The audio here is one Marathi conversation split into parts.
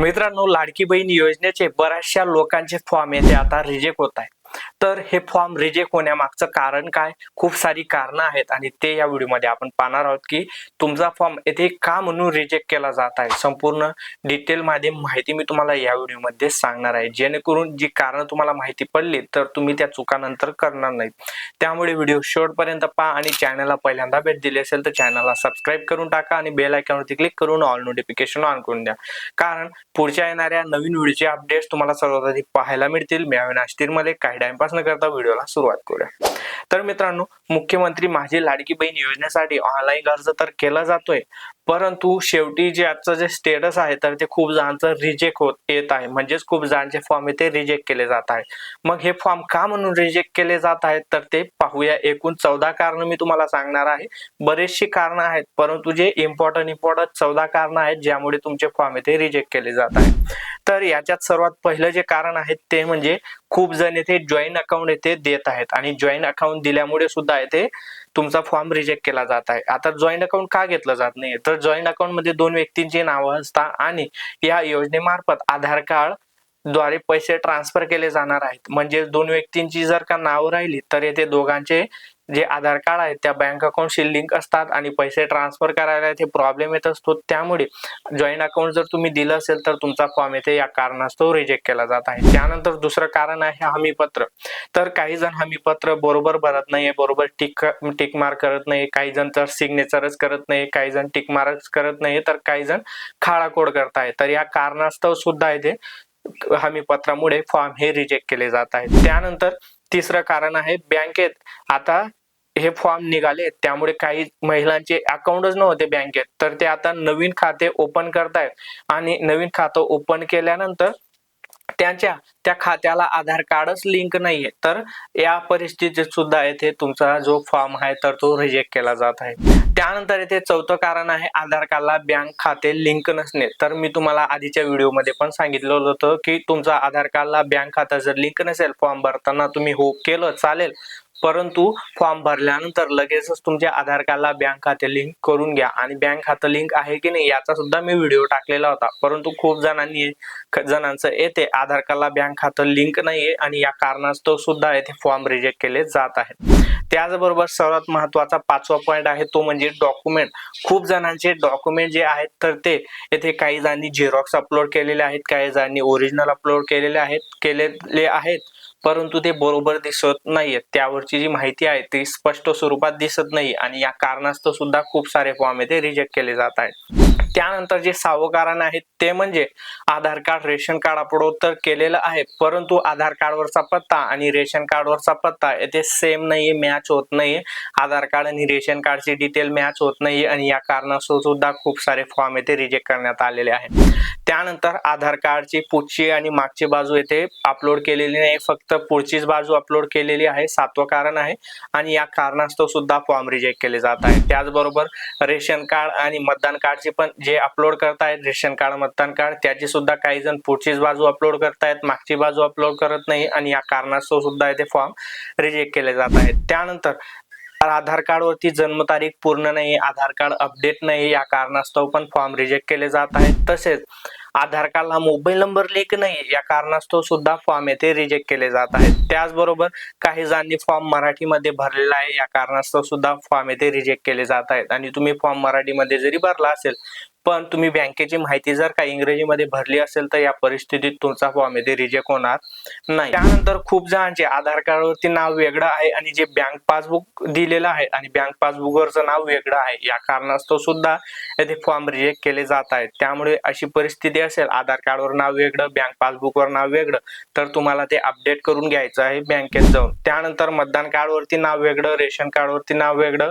मित्रांनो लाडकी बहीण योजनेचे बऱ्याचशा लोकांचे फॉर्म येथे आता रिजेक्ट होत आहे तर हे फॉर्म रिजेक्ट होण्यामागचं कारण काय? खूप सारी कारणं आहेत आणि ते या व्हिडिओमध्ये आपण पाहणार आहोत की तुमचा फॉर्म येथे का म्हणून रिजेक्ट केला जात आहे? संपूर्ण डिटेलमध्ये माहिती मी तुम्हाला या व्हिडिओमध्ये सांगणार आहे. जेणेकरून जी कारण तुम्हाला माहिती पडली तर तुम्ही त्या चुकानंतर करणार नाहीत. त्यामुळे व्हिडिओ शेवटपर्यंत पहा आणि चॅनलला पहिल्यांदा भेट दिली असेल तर चॅनलला सबस्क्राईब करून टाका आणि बेल आयकॉनवरती क्लिक करून ऑल नोटिफिकेशन ऑन करून द्या. कारण पुढच्या येणाऱ्या नवीन व्हिडिओचे अपडेट्स तुम्हाला सर्वात आधी पाहायला मिळतील. मी अविनाशमध्ये काही टाइमपास न करता व्हिडिओला सुरुवात करूया. तर मित्रांनो मुख्यमंत्री माझी लाडकी बहीण योजनेसाठी ऑनलाईन अर्ज तर केला जातोय परंतु शेवटी जे आजचं जे स्टेटस आहे तर ते खूप जणांचं रिजेक्ट होत येत आहे. म्हणजेच खूप जणांचे फॉर्म इथे रिजेक्ट केले जात आहे मग हे फॉर्म का म्हणून रिजेक्ट केले जात आहेत तर ते पाहूया. एकूण चौदा कारण मी तुम्हाला सांगणार आहे. बरेचशी कारणं आहेत परंतु जे इम्पॉर्टंट इम्पॉर्टंट चौदा कारणं आहेत ज्यामुळे तुमचे फॉर्म इथे रिजेक्ट केले जात आहेत. तर याच्यात सर्वात पहिलं जे कारण आहे ते म्हणजे खूप जण येथे जॉईन अकाउंट येथे देत आहेत. आणि जॉईन अकाउंट दिल्यामुळे सुद्धा येथे तुमचा फॉर्म रिजेक्ट केला जात आहे. आता जॉईंट अकाउंट का घेतलं जात नाही तर जॉईंट अकाउंटमध्ये दोन व्यक्तींची नावं असतात आणि या योजनेमार्फत आधार कार्ड द्वारे पैसे ट्रान्सफर केले जाणार आहेत. म्हणजे दोन व्यक्तींची जर का नाव राहिली तर येथे दोघांचे जे आधार कार्ड आहेत त्या बँक अकाउंटशी लिंक असतात आणि पैसे ट्रान्सफर करायला येथे प्रॉब्लेम येत असतो. त्यामुळे जॉईंट अकाउंट जर तुम्ही दिलं असेल तर तुमचा फॉर्म येथे या कारणास्तव रिजेक्ट केला जात आहे. त्यानंतर दुसरं कारण आहे हमीपत्र. तर काही जण हमीपत्र बरोबर भरत नाहीये बरोबर टिक टिक मार करत नाही काही जण तर सिग्नेचरच करत नाही काही जण टिक मार्क करत नाही तर काही जण खाळा करत आहे तर या कारणास्तव सुद्धा येथे हमीपत्रामुळे फॉर्म हे रिजेक्ट केले जात आहेत. त्यानंतर तिसरं कारण आहे बँकेत आता हे फॉर्म निघाले त्यामुळे काही महिलांचे अकाउंटच नव्हते बँकेत. तर ते आता नवीन खाते ओपन करतायत आणि नवीन खातं ओपन केल्यानंतर त्यांच्या त्या खात्याला आधार कार्डच लिंक नाहीये. तर या परिस्थितीत सुद्धा येथे तुमचा जो फॉर्म आहे तर तो रिजेक्ट केला जात आहे. त्यानंतर येथे चौथं कारण आहे आधार कार्डला बँक खाते लिंक नसणे. तर मी तुम्हाला आधीच्या व्हिडिओमध्ये पण सांगितलं होतं की तुमचा आधार कार्डला बँक खाता जर लिंक नसेल फॉर्म भरताना तुम्ही हो केलं चालेल. परंतु फॉर्म भरल्यानंतर लगेचच तुमच्या आधार कार्डला बँक खाते लिंक करून घ्या. आणि बँक खातं लिंक आहे की नाही याचा सुद्धा मी व्हिडिओ टाकलेला होता. परंतु खूप जणांनी जणांचं येते. आधार कार्डला बँक खातं लिंक नाहीये आणि या कारणास्तव सुद्धा येथे फॉर्म रिजेक्ट केले जात आहेत. त्याचबरोबर सर्वात महत्त्वाचा पाचवा पॉईंट आहे तो म्हणजे डॉक्युमेंट खूप जणांचे डॉक्युमेंट जे आहेत तर ते येथे काही जणांनी झेरॉक्स अपलोड केलेले आहेत काही जणांनी ओरिजिनल अपलोड केलेले आहेत केलेले आहेत. परंतु ते बरोबर दिसत नाहीयेत. त्यावरची जी माहिती आहे ती स्पष्ट स्वरूपात दिसत नाही आणि या कारणास्तव सुद्धा खूप सारे फॉर्म येथे रिजेक्ट केले जात आहेत. त्यानंतर जे सहावं कारण आहे ते म्हणजे Aadhaar card ration card upload तर केलेलं आहे. परंतु आधार कार्डवरचा पत्ता आणि रेशन कार्डवरचा पत्ता येथे सेम नाहीये मॅच होत नाहीये. आधार कार्ड आणि रेशन कार्डची डिटेल मॅच होत नाहीये आणि या कारणास्तव सुद्धा खूप सारे फॉर्म येथे रिजेक्ट करण्यात आलेले आहेत. त्यानंतर आधार कार्डची पुढची आणि मागची बाजू येथे अपलोड केलेली नाही फक्त पुढचीच बाजू अपलोड केलेली आहे सातवं कारण आहे. आणि या कारणास्तव सुद्धा फॉर्म रिजेक्ट केले जात आहे त्याचबरोबर रेशन कार्ड आणि मतदान कार्डची पण जे अपलोड करतायत रेशन कार्ड मतदान कार्ड त्याची सुद्धा काही जण पुढचीच बाजू अपलोड करतायत मागची बाजू अपलोड करत नाही आणि या कारणास्तव सुद्धा ते फॉर्म रिजेक्ट केले जात आहेत. त्यानंतर आधार कार्ड वरती जन्मतारीख पूर्ण नाही आधार कार्ड अपडेट नाही या कारणास्तव पण फॉर्म रिजेक्ट केले जात आहेत. तसेच आधार कार्डला मोबाईल नंबर लेख नाही या कारणास्तव सुद्धा फॉर्म येथे रिजेक्ट केले जात आहेत. त्याचबरोबर काही जणांनी फॉर्म मराठीमध्ये भरलेला आहे या कारणास्तव सुद्धा फॉर्म येथे रिजेक्ट केले जात आहेत. आणि तुम्ही फॉर्म मराठीमध्ये जरी भरला असेल पण तुम्ही बँकेची माहिती जर का इंग्रजीमध्ये भरली असेल तर या परिस्थितीत तुमचा फॉर्म येथे रिजेक्ट होणार नाही. त्यानंतर खूप जणांचे आधार कार्डवरती नाव वेगळं आहे आणि जे बँक पासबुक दिलेलं आहे आणि बँक पासबुकवरचं नाव वेगळं आहे या कारणास्तव सुद्धा येथे फॉर्म रिजेक्ट केले जात आहेत. त्यामुळे अशी परिस्थिती असेल आधार कार्डवर नाव वेगळं बँक पासबुकवर नाव वेगळं तर तुम्हाला ते अपडेट करून घ्यायचं आहे बँकेत जाऊन. त्यानंतर मतदान कार्डवरती नाव वेगळं रेशन कार्डवरती नाव वेगळं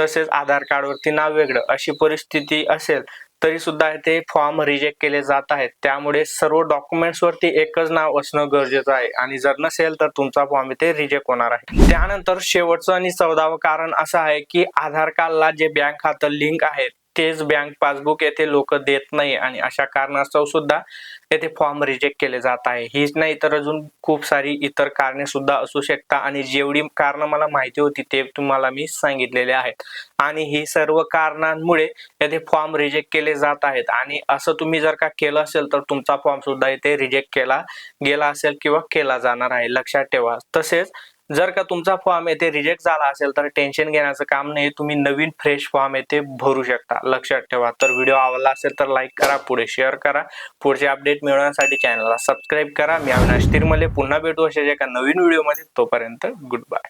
तसेच आधार कार्डवरती नाव वेगळं अशी परिस्थिती असेल तरी सुद्धा ते फॉर्म रिजेक्ट केले जात आहेत. त्यामुळे सर्व डॉक्युमेंट्स वरती एकच नाव असणं गरजेचं आहे. आणि जर नसेल तर तुमचा फॉर्म इथे रिजेक्ट होणार आहे. त्यानंतर शेवटचं आणि चौदावं कारण असं आहे की आधार कार्डला जे बँक खातं लिंक आहे तेच बँक पासबुक येथे लोक देत नाही आणि अशा कारणास्तव सुद्धा येथे फॉर्म रिजेक्ट केले जात आहे. हीच नाही तर अजून खूप सारी इतर कारणे सुद्धा असू शकता आणि जेवढी कारण मला माहिती होती ते तुम्हाला मी सांगितलेले आहेत. आणि ही सर्व कारणांमुळे येथे फॉर्म रिजेक्ट केले जात आहेत. आणि असं तुम्ही जर का केलं असेल तर तुमचा फॉर्म सुद्धा येथे रिजेक्ट केला गेला असेल किंवा केला जाणार आहे. लक्षात ठेवा. तसेच जर का तुमचा फॉर्म येथे रिजेक्ट झाला असेल तर टेन्शन घेण्याचं काम नाही. तुम्ही नवीन फ्रेश फॉर्म येथे भरू शकता. लक्षात ठेवा. तर व्हिडिओ आवडला असेल तर लाईक करा पुढे शेअर करा. पुढचे अपडेट मिळवण्यासाठी चॅनलला सबस्क्राईब करा. मी अविनाश तिरमले. पुन्हा भेटू अशाच एका नवीन व्हिडिओमध्ये तोपर्यंत गुड बाय